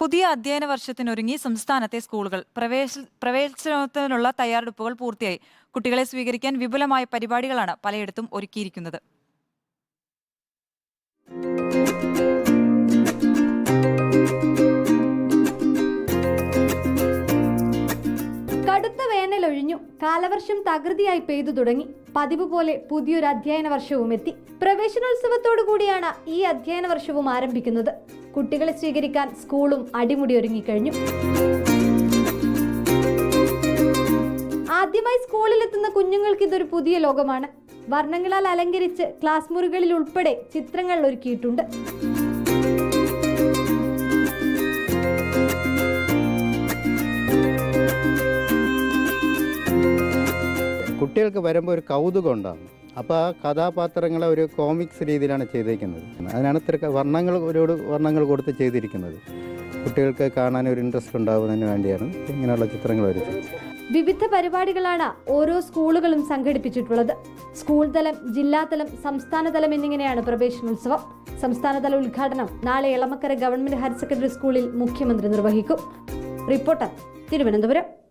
പുതിയ അധ്യയന വർഷത്തിനൊരുങ്ങി സംസ്ഥാനത്തെ സ്കൂളുകൾ. പ്രവേശ പ്രവേശനത്തിനുള്ള തയ്യാറെടുപ്പുകൾ പൂർത്തിയായി. കുട്ടികളെ സ്വീകരിക്കാൻ വിപുലമായ പരിപാടികളാണ് പലയിടത്തും ഒരുക്കിയിരിക്കുന്നത്. വേനലൊഴിഞ്ഞു കാലവർഷം തകൃതിയായി പെയ്തു തുടങ്ങി. പതിവ് പോലെ പുതിയൊരു അധ്യയന വർഷവും എത്തി. പ്രവേശനോത്സവത്തോടു കൂടിയാണ് ഈ അധ്യയന വർഷവും ആരംഭിക്കുന്നത്. കുട്ടികളെ സ്വീകരിക്കാൻ സ്കൂളും അടിമുടി ഒരുങ്ങിക്കഴിഞ്ഞു ആദ്യമായി സ്കൂളിലെത്തുന്ന കുഞ്ഞുങ്ങൾക്ക് ഇതൊരു പുതിയ ലോകമാണ്. വർണങ്ങളാൽ അലങ്കരിച്ച് ക്ലാസ് മുറികളിൽ ഉൾപ്പെടെ ചിത്രങ്ങൾ ഒരുക്കിയിട്ടുണ്ട്. കുട്ടികൾക്ക് വരുമ്പോൾ ഒരു കൗതുകം ഉണ്ടാകും. അപ്പോൾ ആ കഥാപാത്രങ്ങളെ ഒരു കോമിക്സ് രീതിയിലാണ് ചെയ്തിരിക്കുന്നത് അതിനാണ് ഇത്ര വർണങ്ങൾ ഒരുപാട് വർണങ്ങൾ കൊടുത്ത് ചെയ്തിരിക്കുന്നത്. കുട്ടികൾക്ക് കാണാൻ ഒരു ഇൻട്രസ്റ്റ് ഉണ്ടാകുന്നതിന് വേണ്ടിയാണ് ഇങ്ങനെയുള്ള ചിത്രങ്ങൾ വരച്ചത്. വിവിധ പരിപാടികളാണ് ഓരോ സ്കൂളുകളും സംഘടിപ്പിച്ചിട്ടുള്ളത്. സ്കൂൾ തലം ജില്ലാതലം സംസ്ഥാന തലം എന്നിങ്ങനെയാണ് പ്രവേശനോത്സവം. സംസ്ഥാനതല ഉദ്ഘാടനം നാളെ എളമക്കര ഗവൺമെന്റ് ഹയർ സെക്കൻഡറി സ്കൂളിൽ മുഖ്യമന്ത്രി നിർവഹിക്കും. റിപ്പോർട്ടർ തിരുവനന്തപുരം.